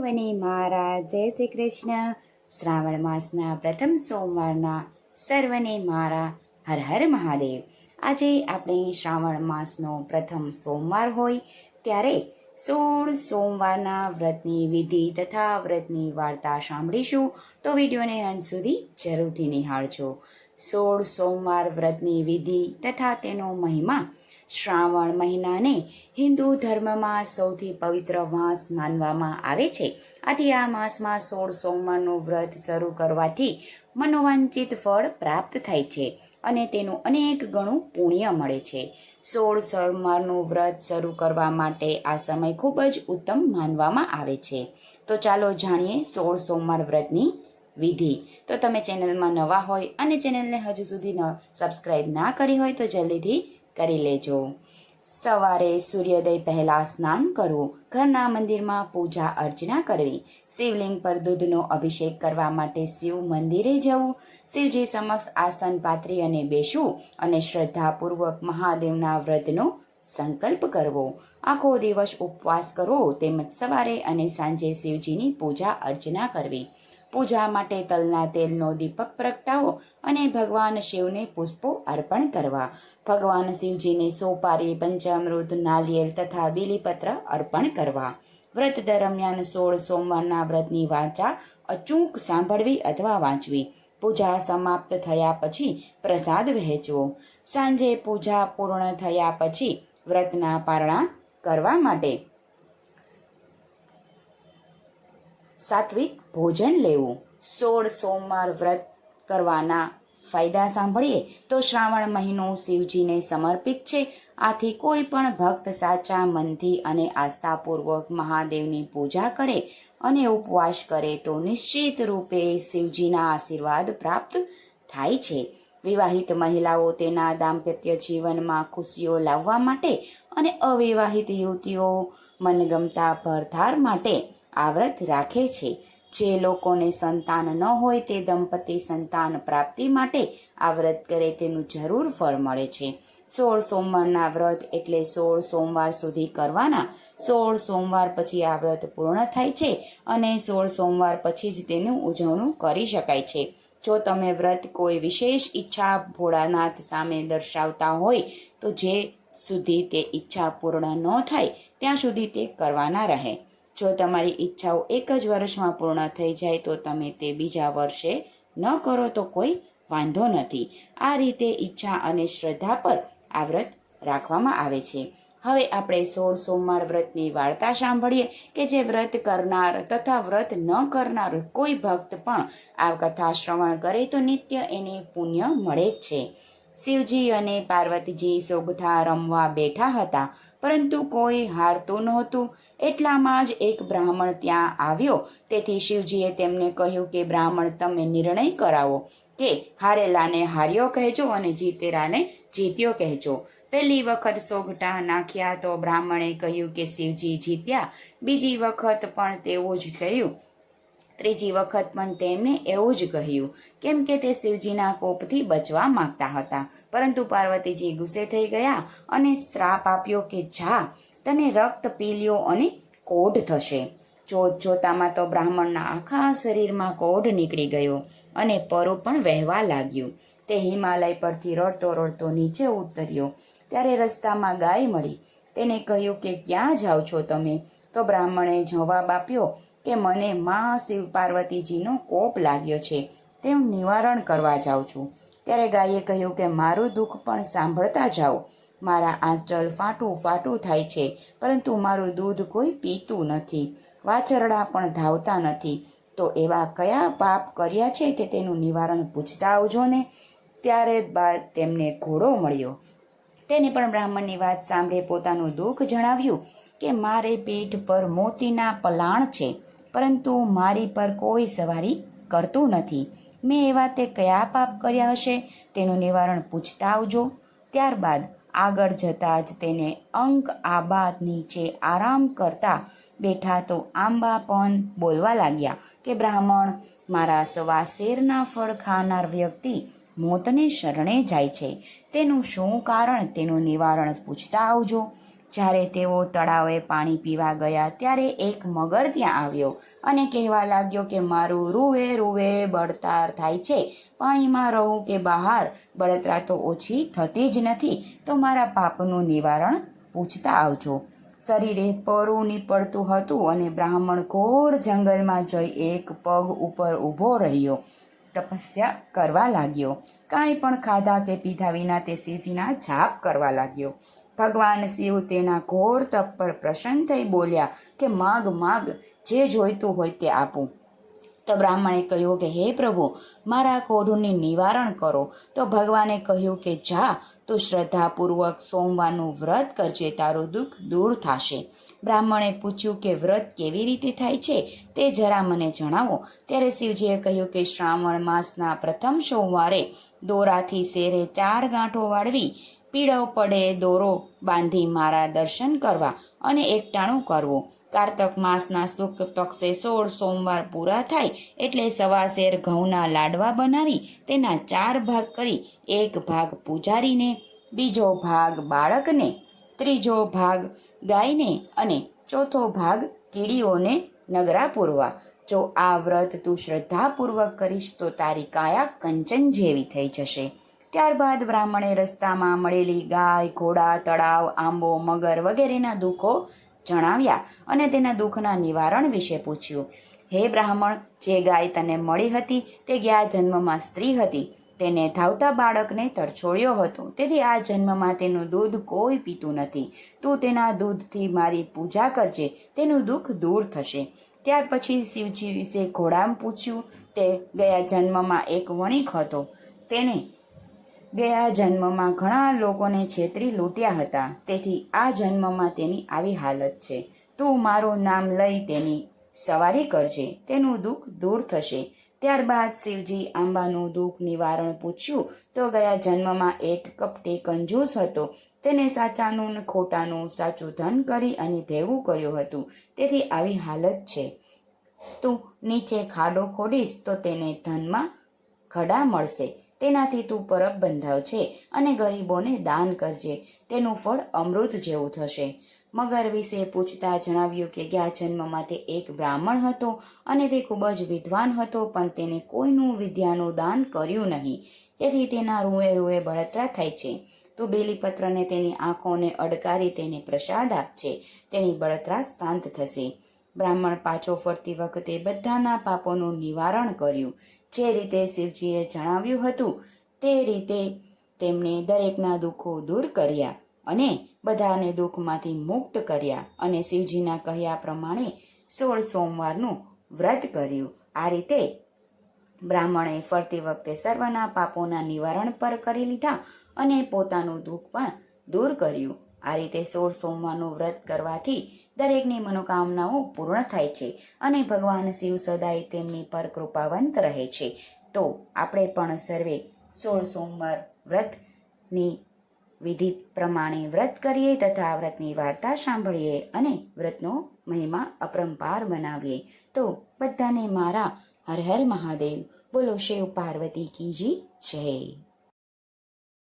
સર્વને મારા જય શ્રી કૃષ્ણ. શ્રાવણ માસના પ્રથમ સોમવારના સર્વને મારા હર હર મહાદેવ. આજે આપણે શ્રાવણ માસનો પ્રથમ સોમવાર હોય ત્યારે સોળ સોમવારના વ્રતની વિધિ તથા વ્રતની વાર્તા સાંભળીશું. તો વિડીયોને અંત સુધી જરૂરથી નિહાળજો. સોળ સોમવાર વ્રતની વિધિ તથા તેનો મહિમા શ્રાવણ મહિનાને હિન્દુ ધર્મમાં સૌથી પવિત્ર માસ માનવામાં આવે છે. આથી આ માસમાં સોળ સોમવારનું વ્રત શરૂ કરવાથી મનોવાંચિત ફળ પ્રાપ્ત થાય છે અને તેનું અનેક ગણું પુણ્ય મળે છે. સોળ સોમવારનું વ્રત શરૂ કરવા માટે આ સમય ખૂબ જ ઉત્તમ માનવામાં આવે છે. તો ચાલો જાણીએ સોળ સોમવાર વ્રતની વિધિ. તો તમે ચેનલમાં નવા હોય અને ચેનલને હજુ સુધી ન સબસ્ક્રાઇબ ના કરી હોય તો જલ્દીથી કરી લેજો. સવારે સૂર્યોદય પહેલાં સ્નાન કરવું ઘરના મંદિરમાં પૂજા અર્ચના કરવી. શિવલિંગ પર દૂધનો અભિષેક કરવા માટે શિવ મંદિરે જવું. શિવજી સમક્ષ આસન પાથરી અને બેસવું અને શ્રદ્ધાપૂર્વક મહાદેવના વ્રતનો સંકલ્પ કરવો. આખો દિવસ ઉપવાસ કરવો તેમજ સવારે અને સાંજે શિવજીની પૂજા અર્ચના કરવી. પૂજા માટે તલના તેલનો દીપક પ્રગટાવો અને ભગવાન શિવને પુષ્પો અર્પણ કરવા. ભગવાન શિવજીને સોપારી, પંચામૃત નાળિયેર તથા બીલીપત્ર અર્પણ કરવા. વ્રત દરમિયાન સોળ સોમવારના વ્રતની વાચા અચૂક સાંભળવી અથવા વાંચવી. પૂજા સમાપ્ત થયા પછી પ્રસાદ વહેંચવો. સાંજે પૂજા પૂર્ણ થયા પછી વ્રતના પારણા કરવા માટે સાત્વિક ભોજન લેવું. સોળ સોમવાર વ્રત કરવાના ફાયદા સાંભળીએ તો શ્રાવણ મહિનો શિવજીને સમર્પિત છે. આથી કોઈ પણ ભક્ત સાચા મનથી અને આસ્થાપૂર્વક મહાદેવની પૂજા કરે અને ઉપવાસ કરે તો નિશ્ચિત રૂપે શિવજીના આશીર્વાદ પ્રાપ્ત થાય છે. વિવાહિત મહિલાઓ તેના દાંપત્ય જીવનમાં ખુશીઓ લાવવા માટે અને અવિવાહિત યુવતીઓ મનગમતા ભરથાર માટે આ વ્રત રાખે છે. જે લોકોને સંતાન ન હોય તે દંપતી સંતાન પ્રાપ્તિ માટે આ વ્રત કરે તેનું જરૂર ફળ મળે છે. સોળ સોમવારના વ્રત એટલે સોળ સોમવાર સુધી કરવાના. સોળ સોમવાર પછી આ વ્રત પૂર્ણ થાય છે અને સોળ સોમવાર પછી જ તેનું ઉજવણું કરી શકાય છે. જો તમે વ્રત કોઈ વિશેષ ઈચ્છા ભોળાનાથ સામે દર્શાવતા હોય, તો જે સુધી તે ઈચ્છા પૂર્ણ ન થાય, ત્યાં સુધી તે કરવાના રહે. જો તમારી ઈચ્છાઓ એક જ વર્ષમાં પૂર્ણ થઈ જાય તો તમે તે બીજા વર્ષે ન કરો તો કોઈ વાંધો નથી. આ રીતે ઈચ્છા અને શ્રદ્ધા પર આ વ્રત રાખવામાં આવે છે. હવે આપણે સોળ સોમવાર વ્રતની વાર્તા સાંભળીએ કે જે વ્રત કરનાર તથા વ્રત ન કરનાર કોઈ ભક્ત પણ આ કથા શ્રવણ કરે તો નિત્ય એને પુણ્ય મળે જ છે. શિવજી અને પાર્વતીજી સોગઠા રમવા બેઠા હતા, પરંતુ કોઈ હારતું નહોતું. એટલામાં જ એક બ્રાહ્મણ ત્યાં આવ્યો. તેથી શિવજીએ તેમને કહ્યું કે, બ્રાહ્મણ, તમે નિર્ણય કરાવો કે હારેલાને હાર્યો કહેજો અને જીતેરાને જીત્યો કહેજો. પહેલી વખત સોગટા નાખ્યા તો બ્રાહ્મણે કહ્યું કે, શિવજી જીત્યા. બીજી વખત પણ તેવું જ કહ્યું. ત્રીજી વખત પણ તેમણે એવું જ કહ્યું. કેમ કે તે શિવજીના કોપથી બચવા માંગતા હતા. પરંતુ પાર્વતીજી ગુસ્સે થઈ ગયા અને શ્રાપ આપ્યો કે, જા તને રક્ત પીલ્યો અને કોઢ થશે. જોત જોતામાં તો બ્રાહ્મણના આખા શરીરમાં કોઢ નીકળી ગયો અને પરો પણ વહેવા લાગ્યું. તે હિમાલય પરથી રડતો રડતો નીચે ઉતર્યો. ત્યારે રસ્તામાં ગાય મળી. તેને કહ્યું કે, ક્યાં જાઓ છો તમે? તો બ્રાહ્મણે જવાબ આપ્યો કે, મને મા શિવ પાર્વતીજીનો કોપ લાગ્યો છે. તેનું નિવારણ કરવા જાઉં છું. ત્યારે ગાયે કહ્યું કે, મારું દુઃખ પણ સાંભળતા જાઓ. મારા આંચલ ફાટું ફાટું થાય છે, પરંતુ મારું દૂધ કોઈ પીતું નથી, વાછરડા પણ ધાવતા નથી. તો એવા કયા પાપ કર્યા છે કે તેનું નિવારણ પૂછતા આવજો ને. ત્યારે બાદ તેમને ઘોડો મળ્યો. તેને પણ બ્રાહ્મણની વાત સાંભળે પોતાનું દુઃખ જણાવ્યું કે મારે પીઠ પર મોતીના પલાણ છે, પરંતુ મારી પર કોઈ સવારી કરતું નથી. મેં એવા તે કયા પાપ કર્યા હશે? તેનું નિવારણ પૂછતા આવજો. ત્યારબાદ આગળ જતાં જ તેને અંક આબા નીચે આરામ કરતા બેઠા તો આંબા પણ બોલવા લાગ્યા કે, બ્રાહ્મણ, મારા સવા શેરના ફળ ખાનાર વ્યક્તિ મોતને શરણે જાય છે. તેનું શું કારણ, તેનું નિવારણ પૂછતા આવજો. જ્યારે તેઓ તળાવે પાણી પીવા ગયા ત્યારે એક મગર ત્યાં આવ્યો અને કહેવા લાગ્યો કે મારું રૂવે રૂવે બળતાર થાય છે. પાણીમાં રહું કે બહાર, બળતરા તો ઓછી થતી જ નથી. તો મારા પાપનું નિવારણ પૂછતા આવજો. શરીરે પરું નીપડતું હતું અને બ્રાહ્મણ ઘોર જંગલમાં જઈ એક પગ ઉપર ઊભો રહ્યો. તપસ્યા કરવા લાગ્યો. કાંઈ પણ ખાધા કે પીધા વિના તે શિવજીના જાપ કરવા લાગ્યો. ભગવાન શિવ તેના ઘોર તપ પર પ્રસન્ન થઈ બોલ્યા કે, માગ માગ, જે જોઈતું હોય તે આપું. તો બ્રાહ્મણે કહ્યું કે, હે પ્રભુ, મારા કોઢુંની નિવારણ કરો. તો ભગવાને કહ્યું કે, જા તું શ્રદ્ધાપૂર્વક સોમવારનું વ્રત કરજે, તારું દુઃખ દૂર થશે. બ્રાહ્મણે પૂછ્યું કે, વ્રત કેવી રીતે થાય છે? તે જરા મને જણાવો. ત્યારે શિવજીએ કહ્યું કે, શ્રાવણ માસના પ્રથમ સોમવારે દોરાથી શેરે ચાર ગાંઠો વાળવી પીળો પડે દોરો બાંધી મારા દર્શન કરવા અને એકટાણું કરવું. કારતક માસના શુક્લ પક્ષે સોળ સોમવાર પૂરા થાય એટલે સવાશેર ઘઉંના લાડવા બનાવી તેના ચાર ભાગ કરી એક ભાગ પૂજારીને, બીજો ભાગ બાળકને, ત્રીજો ભાગ ગાયને અને ચોથો ભાગ કીડીઓને નગરા પૂરવા. જો આ વ્રત તું શ્રદ્ધાપૂર્વક કરીશ તો તારી કાયા કંચન જેવી થઈ જશે. ત્યારબાદ બ્રાહ્મણે રસ્તામાં મળેલી ગાય, ઘોડા, તળાવ, આંબો, મગર વગેરેના દુઃખો જણાવ્યા અને તેના દુઃખના નિવારણ વિશે પૂછ્યું. હે બ્રાહ્મણ, જે ગાય તને મળી હતી તે ગયા જન્મમાં સ્ત્રી હતી. તેને ધાવતા બાળકને તરછોડ્યો હતો. તેથી આ જન્મમાં તેનું દૂધ કોઈ પીતું નથી. તું તેના દૂધથી મારી પૂજા કરજે. તેનું દુઃખ દૂર થશે. ત્યાર પછી શિવજી વિશે ઘોડામ પૂછ્યું. તે ગયા જન્મમાં એક વણિક હતો. તેને ગયા જન્મમાં ઘણા લોકોને છેતરી લૂંટ્યા હતા. તેથી આ જન્મમાં તેની આવી હાલત છે. તું મારું નામ લઈ તેની સવારી કરજે. તેનું દુઃખ દૂર થશે. ત્યારબાદ શિવજી આંબાનું દુઃખ નિવારણ પૂછ્યું તો ગયા જન્મમાં એક કપટી કંજૂસ હતો. તેને સાચાનું ખોટાનું સાચું ધન કરી અને ભેગું કર્યું હતું. તેથી આવી હાલત છે. તું નીચે ખાડો ખોડીશ તો તેને ધનમાં ખડા મળશે. તેનાથી તું પરબ બંધાવ છે અને ગરીબોને દાન કરજે. તેનું ફળ અમૃત જેવું થશે. મગર વિશે પૂછતા જણાવ્યું કે ગયા જન્મમાં તે એક બ્રાહ્મણ હતો અને તે ખૂબ જ વિદ્વાન હતો, પણ તેને કોઈનું વિદ્યાનું દાન કર્યું નહીં. તેથી તેના રૂએ રૂએ બળતરા થાય છે. તો બેલીપત્રને તેની આંખોને અડકારી તેને પ્રસાદ આપશે તેની બળતરા શાંત થશે. બ્રાહ્મણ પાછો ફરતી વખતે બધાના પાપોનું નિવારણ કર્યું. જે રીતે શિવજીએ જણાવ્યું હતું, તે રીતે તેમણે દરેકના દુઃખો દૂર કર્યા અને બધાને દુઃખમાંથી મુક્ત કર્યા અને શિવજીના કહ્યા પ્રમાણે સોળ સોમવારનું વ્રત કર્યું. આ રીતે બ્રાહ્મણે ફરતી વખતે સર્વના પાપોના નિવારણ પર કરી લીધા અને પોતાનું દુઃખ પણ દૂર કર્યું. આ રીતે સોળ સોમવારનું વ્રત કરવાથી દરેકની મનોકામનાઓ પૂર્ણ થાય છે અને ભગવાન શિવ સદાય તેમની પર કૃપાવંત રહે છે. તો આપણે પણ સર્વે સોળ સોમવાર વ્રતની વિધિ પ્રમાણે વ્રત કરીએ તથા વ્રતની વાર્તા સાંભળીએ અને વ્રતનો મહિમા અપરંપાર બનાવીએ. તો બધાને મારા હર હર મહાદેવ. બોલો શિવ પાર્વતી કીજી જય.